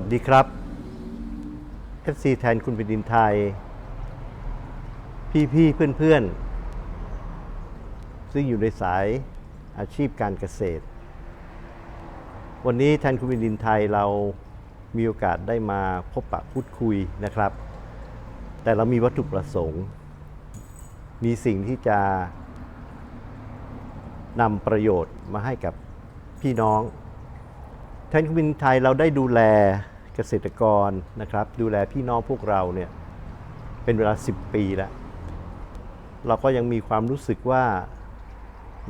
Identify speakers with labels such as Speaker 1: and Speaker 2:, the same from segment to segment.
Speaker 1: วัสดีครับ FC แทนคุณแผ่นดินไทย พี่ๆเพื่อนๆซึ่งอยู่ในสายอาชีพการเกษตร วันนี้แทนคุณแผ่นดินไทยเรามีโอกาสได้มาพบปะพูดคุยนะครับ แต่เรามีวัตถุประสงค์ มีสิ่งที่จะนำประโยชน์มาให้กับพี่น้อง แทนคุณบินไทยเราได้ดูแลเกษตรกรนะครับ ดูแลพี่น้องพวกเราเนี่ยเป็นเวลา 10 ปีแล้ว เราก็ยังมีความรู้สึกว่า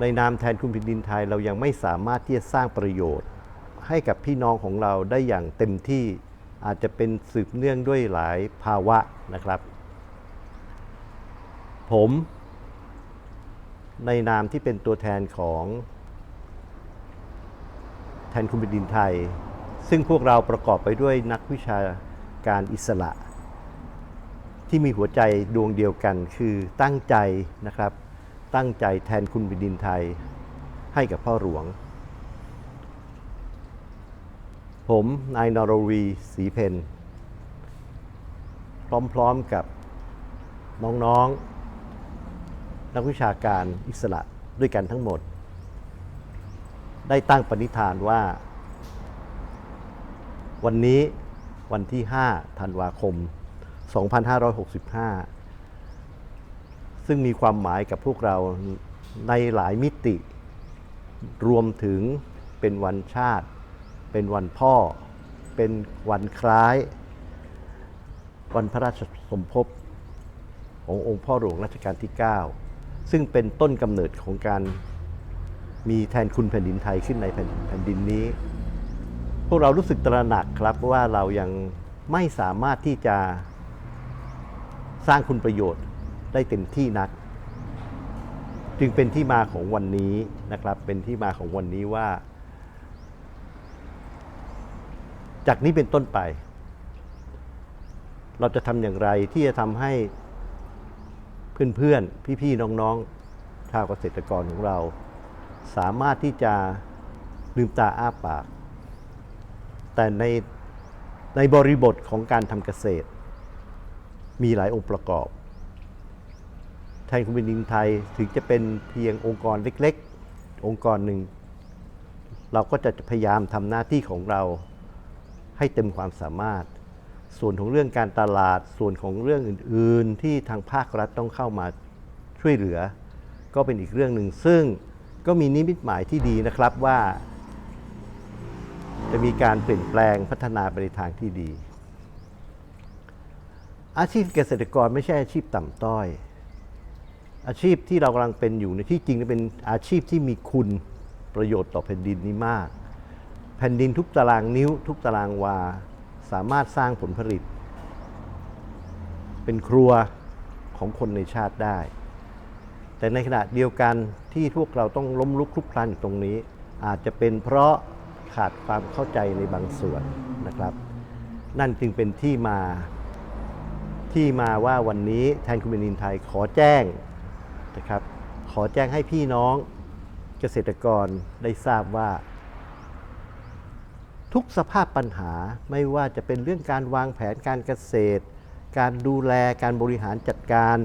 Speaker 1: ในนามแทนคุณแผ่นดินไทยเรายังไม่สามารถที่จะสร้างประโยชน์ ให้กับพี่น้องของเราได้อย่างเต็มที่อาจจะเป็นสืบเนื่องด้วยหลายภาวะนะครับ ผม ในนามที่เป็นตัวแทนของ แทนคุณแผ่นดินไทย ซึ่งพวกเราประกอบไปด้วยนักวิชาการอิสระ ที่มีหัวใจดวงเดียวกันคือตั้งใจนะครับ ตั้งใจแทนคุณแผ่นดินไทย ให้กับพ่อหลวง ผมนายนรวีศรีเพนพร้อมๆกับน้องๆนักวิชาการอิสระด้วยกันทั้งหมด ได้ตั้งปณิธานว่า วันนี้วันที่ 5 ธันวาคม 2565 ซึ่งมีความหมายกับพวกเราในหลายมิติ รวมถึงเป็นวันชาติ เป็นวันพ่อ เป็นวันคล้าย วันพระราชสมภพขององค์พ่อหลวงรัชกาลที่ 9 ซึ่งเป็นต้นกำเนิดของการ มีแทนคุณแผ่นดินไทยขึ้นในแผ่นแผ่นดินนี้ พวกเรารู้สึกตระหนักครับว่าเรายังไม่สามารถที่จะสร้างคุณประโยชน์ได้เต็มที่นัก จึงเป็นที่มาของวันนี้นะครับ เป็นที่มาของวันนี้ว่า จากนี้เป็นต้นไป เราจะทำอย่างไรที่จะทำให้เพื่อนๆ พี่ๆ น้องๆ ชาวเกษตรกรของเรา สามารถที่จะลืมตาอ้าปาก แต่ในในบริบทของการทำเกษตร มีหลายองค์ประกอบแทนคุณเป็นดินไทยถึงจะเป็นเพียงองค์กรเล็กๆ องค์กรหนึ่ง เราก็จะพยายามทำหน้าที่ของเราให้เต็มความสามารถ ส่วนของเรื่องการตลาด ส่วนของเรื่องอื่น ๆ ที่ทางภาครัฐต้องเข้ามาช่วยเหลือ ก็เป็นอีกเรื่องหนึ่งซึ่ง ก็มีนิมิตหมายที่ดีนะครับว่า จะมีการเปลี่ยนแปลงพัฒนาไปในทางที่ดี อาชีพเกษตรกรไม่ใช่อาชีพต่ำต้อย อาชีพที่เรากำลังเป็นอยู่ในที่จริงเป็นอาชีพที่มีคุณประโยชน์ต่อแผ่นดินนี้มาก แผ่นดินทุกตารางนิ้ว ทุกตารางวา สามารถสร้างผลผลิต เป็นครัวของคนในชาติได้ แต่ในขณะเดียวกันที่พวกเราต้องล้มลุกคลุกคลานอยู่ตรงนี้ อาจจะเป็นเพราะขาดความเข้าใจในบางส่วนนะครับ นั่นจึงเป็นที่มาที่มาว่าวันนี้แทนคุณเบนินไทยขอแจ้งนะครับ ขอแจ้งให้พี่น้องเกษตรกรได้ทราบว่า ทุกสภาพปัญหาไม่ว่าจะเป็นเรื่องการวางแผนการเกษตร การดูแลการบริหารจัดการ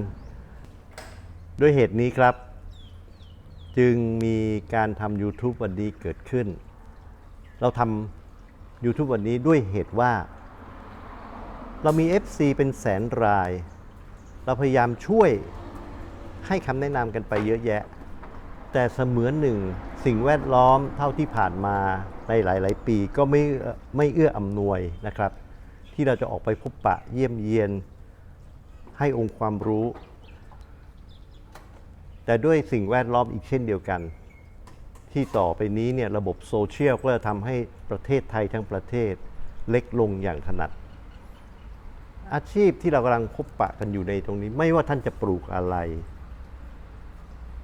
Speaker 1: ด้วยเหตุนี้ครับ จึงมีการทำ YouTube วันนี้เกิดขึ้น เราทำ YouTube วันนี้ด้วยเหตุว่า เรามี FC เป็นแสนราย เราพยายามช่วยให้คำแนะนำกันไปเยอะแยะ แต่เสมือนหนึ่งสิ่งแวดล้อมเท่าที่ผ่านมาในหลาย ๆ ปีก็ไม่ไม่เอื้ออำนวยนะครับ ที่เราจะออกไปพบปะเยี่ยมเยียนให้องค์ความรู้ แต่ด้วยสิ่งแวดล้อมอีกเช่นเดียวกัน ที่ต่อไปนี้เนี่ยระบบโซเชียลก็จะทำให้ประเทศไทยทั้งประเทศเล็กลงอย่างถนัด อาชีพที่เรากำลังพบปะกันอยู่ในตรงนี้ ไม่ว่าท่านจะปลูกอะไร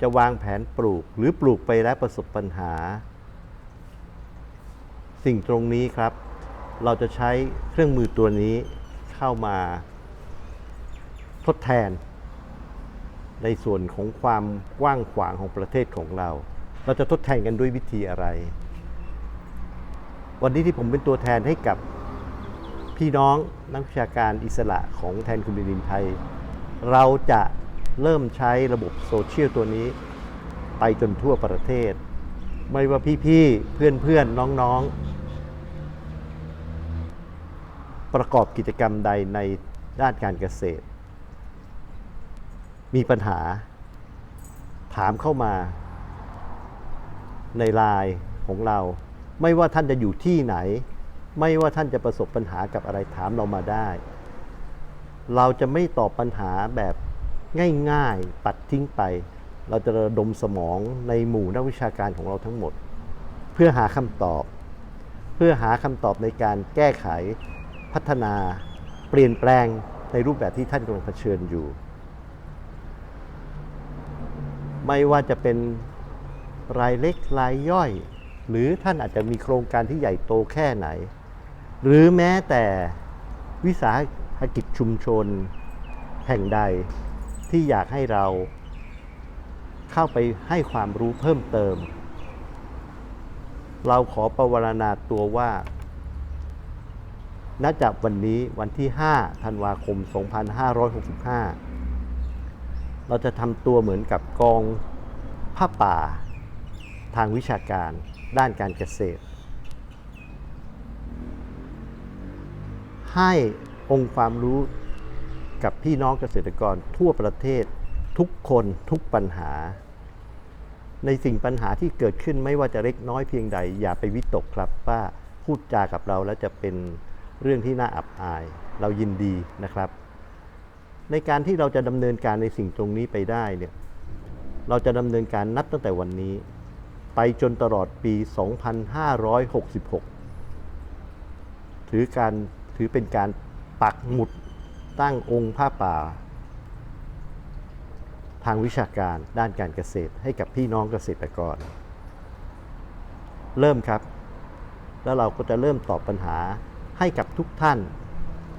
Speaker 1: จะวางแผนปลูกหรือปลูกไปแล้วประสบปัญหา สิ่งตรงนี้ครับ เราจะใช้เครื่องมือตัวนี้เข้ามาทดแทน ในส่วนของความกว้างขวางของประเทศของเรา เราจะทดแทนกันด้วยวิธีอะไร วันนี้ที่ผมเป็นตัวแทนให้กับพี่น้องนักวิชาการอิสระของแทนคุณดินไทย เราจะเริ่มใช้ระบบโซเชียลตัวนี้ ไปจนทั่วประเทศ ไม่ว่าพี่ๆ เพื่อนๆ น้องๆ ประกอบกิจกรรมใดในด้านการเกษตร มีปัญหา ถามเข้ามา ในไลน์ของเรา ไม่ว่าท่านจะอยู่ที่ไหน ไม่ว่าท่านจะประสบปัญหากับอะไรถามเรามาได้ เราจะไม่ตอบปัญหาแบบง่ายๆ ปัดทิ้งไป เราจะระดมสมองในหมู่นักวิชาการของเราทั้งหมด เพื่อหาคำตอบ เพื่อหาคำตอบในการแก้ไขพัฒนา เปลี่ยนแปลงในรูปแบบที่ท่านกำลังเผชิญอยู่ ไม่ว่าจะเป็นรายเล็กรายย่อย หรือท่านอาจจะมีโครงการที่ใหญ่โตแค่ไหน หรือแม้แต่วิสาหกิจชุมชน แห่งใดที่อยากให้เราเข้าไปให้ความรู้เพิ่มเติม เราขอประวรณาตัวว่าณจากวันนี้วันที่ 5 ธันวาคม 2565 เราจะทำตัวเหมือนกับกองผ้าป่าทางวิชาการด้านการเกษตร ให้องค์ความรู้กับพี่น้องเกษตรกรทั่วประเทศทุกคนทุกปัญหา ในสิ่งปัญหาที่เกิดขึ้นไม่ว่าจะเล็กน้อยเพียงใด อย่าไปวิตกครับว่าพูดจากับเราแล้วจะเป็นเรื่องที่น่าอับอาย เรายินดีนะครับ ในการที่เราจะดำเนินการในสิ่งตรงนี้ไปได้เนี่ยเราจะดำเนินการนับตั้งแต่วันนี้ ไปจนตลอดปี 2566 ถือการถือเป็นการปักหมุดตั้งองค์ผ้าป่า ทางวิชาการด้านการเกษตรให้กับพี่น้องเกษตรกร เริ่มครับ แล้วเราก็จะเริ่มตอบปัญหาให้กับทุกท่าน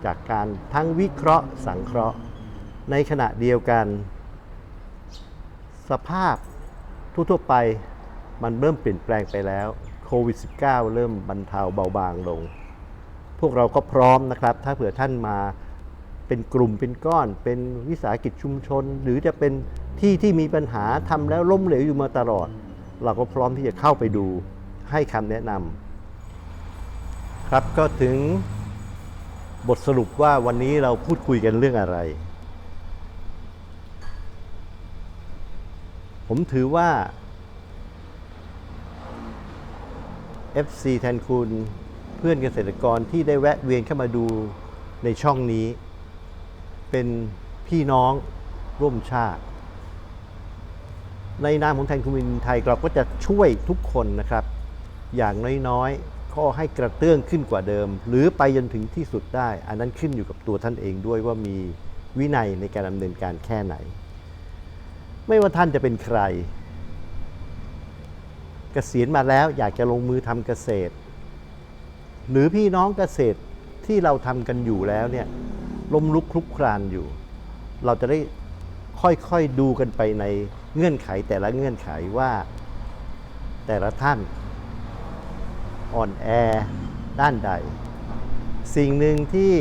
Speaker 1: จากการทั้งวิเคราะห์สังเคราะห์ ในขณะเดียวกัน สภาพทั่วๆไปมันเริ่มเปลี่ยนแปลงไปแล้วโควิด -19 เริ่มบรรเทาเบาบางลง พวกเราก็พร้อมนะครับ ถ้าเผื่อท่านมาเป็นกลุ่มเป็นก้อน เป็นวิสาหกิจชุมชน หรือจะเป็นที่ที่มีปัญหาทำแล้วล้มเหลวอยู่มาตลอด เราก็พร้อมที่จะเข้าไปดูให้คำแนะนำครับก็ถึงบทสรุปว่าวันนี้เราพูดคุยกันเรื่องอะไร ผมถือว่า FC แทนคุณเพื่อนเกษตรกรที่ได้แวะเวียนเข้ามาดูในช่องนี้ เป็นพี่น้องร่วมชาติ ในนามของแทนคุณวินไทยเราก็จะช่วยทุกคนนะครับ อย่างน้อยๆก็ให้กระเตื้องขึ้นกว่าเดิม หรือไปจนถึงที่สุดได้ อันนั้นขึ้นอยู่กับตัวท่านเองด้วยว่ามีวินัยในการดำเนินการแค่ไหน ไม่ว่าท่านจะเป็นใคร เกษียณมาแล้วอยากจะลงมือทำเกษตร หรือพี่น้องเกษตรที่เราทำกันอยู่แล้วเนี่ยล้มลุกคลุกคลานอยู่ เราจะได้ค่อยๆดูกันไปในเงื่อนไขแต่ละเงื่อนไขว่าแต่ละท่านอ่อนแอด้านใด สิ่งหนึ่งที่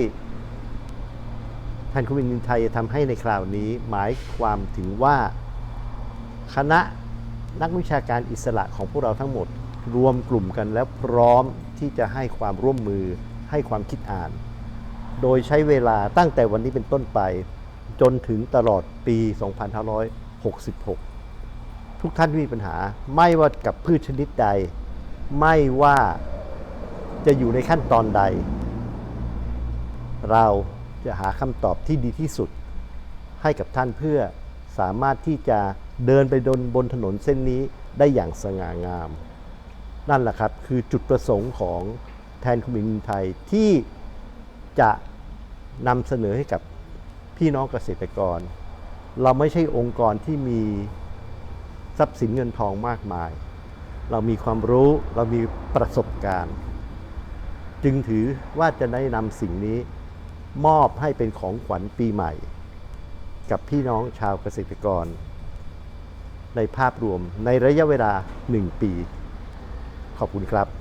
Speaker 1: ท่านคุณวินไทยทำให้ในคราวนี้หมายความถึงว่า คณะนักวิชาการอิสระของพวกเราทั้งหมด รวมกลุ่มกันแล้วพร้อมที่จะให้ความร่วมมือให้ความคิดอ่าน โดยใช้เวลาตั้งแต่วันนี้เป็นต้นไป จนถึงตลอดปี 2566 ทุกท่านที่มีปัญหาไม่ว่ากับพืชชนิดใด ไม่ว่าจะอยู่ในขั้นตอนใด เราจะหาคำตอบที่ดีที่สุดให้กับท่านเพื่อสามารถที่จะ เดินไปบนบนถนนเส้นนี้ได้อย่างสง่างาม นั่นแหละครับคือจุดประสงค์ของแทนคอมมินไทยที่จะนำเสนอให้กับพี่น้องเกษตรกร เราไม่ใช่องค์กรที่มีทรัพย์สินเงินทองมากมาย เรามีความรู้เรามีประสบการณ์ จึงถือว่าจะได้นำสิ่งนี้มอบให้เป็นของขวัญปีใหม่ กับพี่น้องชาวเกษตรกร ในภาพรวมในระยะเวลา 1 ปี ขอบคุณครับ